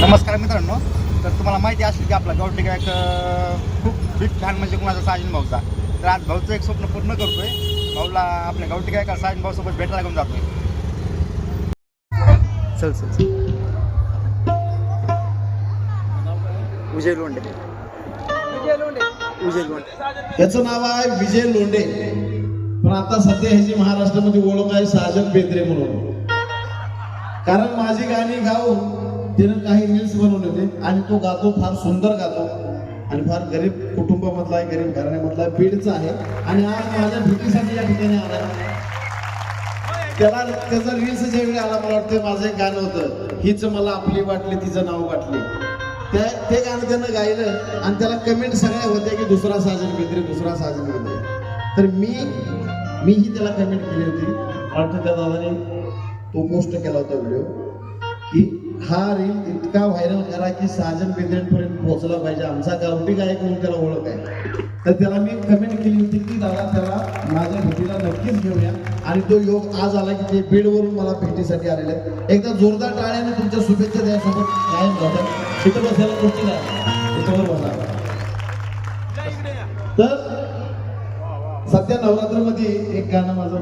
नमस्कार मित्रांनो. तर तुम्हाला माहिती असेल की आपला गावठी गायक खूप बिग फॅन म्हणजे कुणाचा? साजन भाऊचा. तर आज भाऊचं एक स्वप्न पूर्ण करतोय. भाऊला आपल्या गावठी गायका साजन भाऊसोबत भेटायला घेऊन जातोय. चल चल चल. विजय लोंढे. विजय लोंढे. याचं नाव आहे विजय लोंढे. पण आता सध्या ह्याची महाराष्ट्रामध्ये ओळख आहे साजन बेद्रे म्हणून. कारण माझी गाणी गाऊन त्यानं काही रील्स बनवले होते आणि तो गातो फार सुंदर गातो. आणि फार गरीब कुटुंबामधला आहे गरीब घराण्यामधला आहे, बीडचा आहे. आणि आज माझ्या भेटीसाठी या ठिकाणी आला त्याला त्याचा रील्स ज्यावेळी आला मला वाटतं माझं एक गाणं होतं. हीच मला आपली वाटली तिचं नाव वाटले. त्या ते गाणं त्यानं गायलं आणि त्याला कमेंट सगळ्या होत्या की दुसरा साजन मित्र दुसरा साजन बेद्रे तर. मी मीही त्याला कमेंट केली होती. वाटतं त्या दादाने तो पोस्ट केला होता व्हिडिओ की हा रील इतका व्हायरल करा की साजन बेद्रेंपर्यंत पोहोचला पाहिजे. आमचा गावठी गायक म्हणून त्याला ओळख आहे. तर त्याला मी कमेंट केली होती की दादा त्याला माझ्या भेटीला नक्कीच घेऊया. आणि तो योग आज आला की ते बीडवरून मला भेटीसाठी आलेले आहेत. एकदा जोरदार टाळ्याने तुमच्या शुभेच्छा द्यासोबत कायम जातात तिथं बसायला कुठची नाही तिथं बसा. तर सध्या नवरात्रमध्ये एक गाणं माझं